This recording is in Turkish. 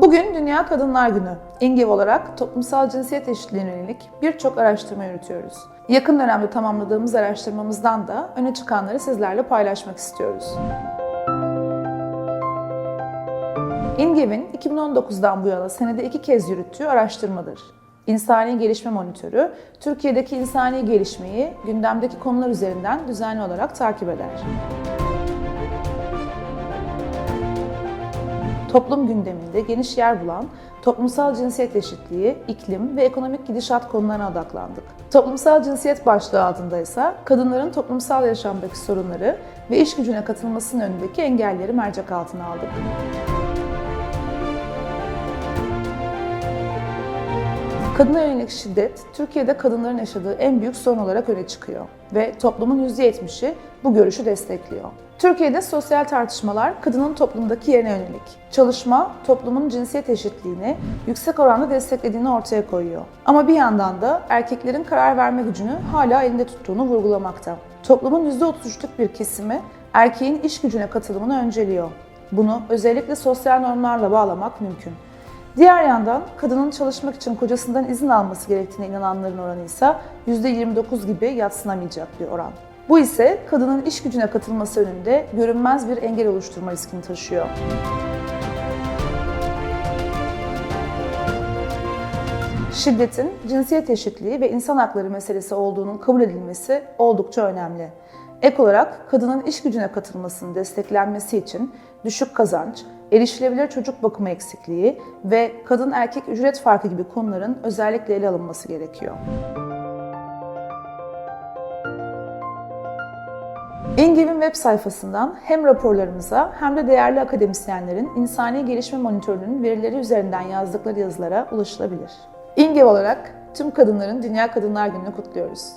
Bugün Dünya Kadınlar Günü. İNGEV olarak toplumsal cinsiyet eşitliğine yönelik birçok araştırma yürütüyoruz. Yakın dönemde tamamladığımız araştırmamızdan da öne çıkanları sizlerle paylaşmak istiyoruz. İNGEV'in 2019'dan bu yana senede iki kez yürüttüğü araştırmadır. İnsani Gelişme Monitörü, Türkiye'deki insani gelişmeyi gündemdeki konular üzerinden düzenli olarak takip eder. Toplum gündeminde geniş yer bulan toplumsal cinsiyet eşitliği, iklim ve ekonomik gidişat konularına odaklandık. Toplumsal cinsiyet başlığı altında ise kadınların toplumsal yaşamdaki sorunları ve iş gücüne katılmasının önündeki engelleri mercek altına aldık. Kadına yönelik şiddet, Türkiye'de kadınların yaşadığı en büyük sorun olarak öne çıkıyor ve toplumun %70'i bu görüşü destekliyor. Türkiye'de sosyal tartışmalar kadının toplumdaki yerine yönelik. Çalışma, toplumun cinsiyet eşitliğini yüksek oranda desteklediğini ortaya koyuyor. Ama bir yandan da erkeklerin karar verme gücünü hala elinde tuttuğunu vurgulamakta. Toplumun %33'lük bir kesimi erkeğin iş gücüne katılımını önceliyor. Bunu özellikle sosyal normlarla bağlamak mümkün. Diğer yandan kadının çalışmak için kocasından izin alması gerektiğine inananların oranı ise %29 gibi yatsınamayacak bir oran. Bu ise kadının iş gücüne katılması önünde görünmez bir engel oluşturma riskini taşıyor. Şiddetin cinsiyet eşitliği ve insan hakları meselesi olduğunun kabul edilmesi oldukça önemli. Ek olarak kadının iş gücüne katılmasının desteklenmesi için düşük kazanç, erişilebilir çocuk bakımı eksikliği ve kadın erkek ücret farkı gibi konuların özellikle ele alınması gerekiyor. İngev'in web sayfasından hem raporlarımıza hem de değerli akademisyenlerin insani gelişme monitörünün verileri üzerinden yazdıkları yazılara ulaşılabilir. İngev olarak tüm kadınların Dünya Kadınlar Günü'nü kutluyoruz.